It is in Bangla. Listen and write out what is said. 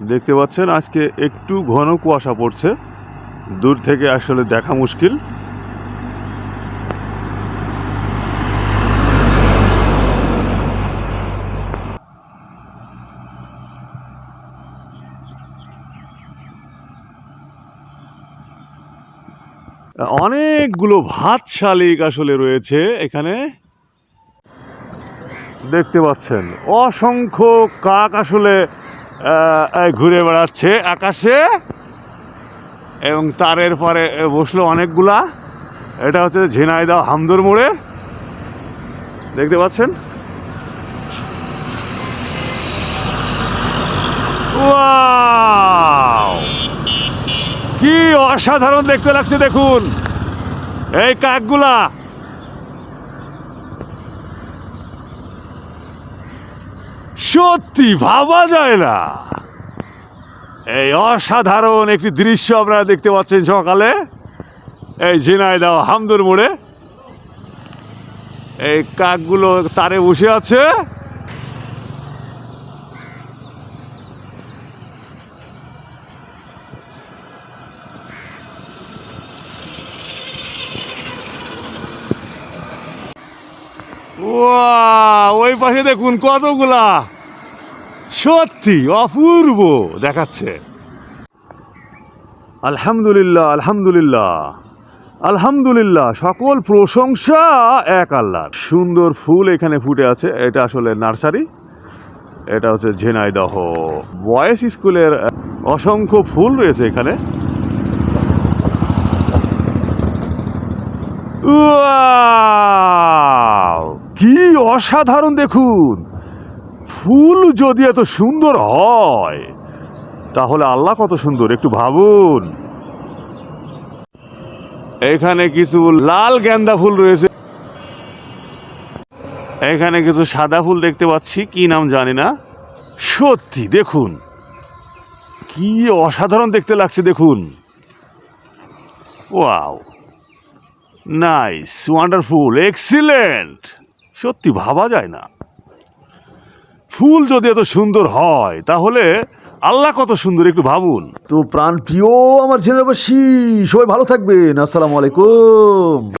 দেখতে পাচ্ছেন, আজকে একটু ঘন কুয়াশা পড়ছে। দূর থেকে আসলে দেখা মুশকিল। অনেকগুলো ভাত শালিক আসলে রয়েছে এখানে। দেখতে পাচ্ছেন, অসংখ্য কাক আসলে ঘুরে বেড়াচ্ছে আকাশে এবং তারের পরে বসল অনেকগুলা। এটা হচ্ছে ঝিনাইদহ হামদুর মোড়ে। দেখতে পাচ্ছেন! কি অসাধারণ দেখতে লাগছে, দেখুন। এই কাকগুলা সত্যি ভাবা যায় না। এই অসাধারণ একটি দৃশ্য আপনারা দেখতে পাচ্ছেন সকালে। এই ঝিনাইদহ হামদুর মোড়ে। এই কাকগুলো তারে বসে আছে। ওই পাশে দেখুন কতগুলা। সত্যি, অপূর্ব দেখাচ্ছে। আলহামদুলিল্লাহ আলহামদুলিল্লাহ আলহামদুলিল্লাহ, সকল প্রশংসা এক আল্লাহর। সুন্দর ফুল এখানে ফুটে আছে, এটা আসলে নার্সারি, এটা হচ্ছে ঝিনাইদহ। বয়েজ স্কুলের অসংখ্য ফুল রয়েছে এখানে! কি অসাধারণ দেখুন! ফুল যদি এত সুন্দর হয়, তাহলে আল্লাহ কত সুন্দর, একটু ভাবুন। এখানে কিছু লাল গেন্দা ফুল রয়েছে। এখানে কিছু সাদা ফুল দেখতে পাচ্ছি, কি নাম জানি না। সত্যি, দেখুন। কি অসাধারণ দেখতে লাগছে, দেখুন। ওয়াও। Nice, wonderful, excellent. সত্যি ভাবা যায় না। ফুল যদি এত সুন্দর হয়, তাহলে আল্লাহ কত সুন্দর, একটু ভাবুন। তো প্রাণ প্রিয় আমার ছেলেবাসী সবাই ভালো থাকবেন, আসসালামু আলাইকুম।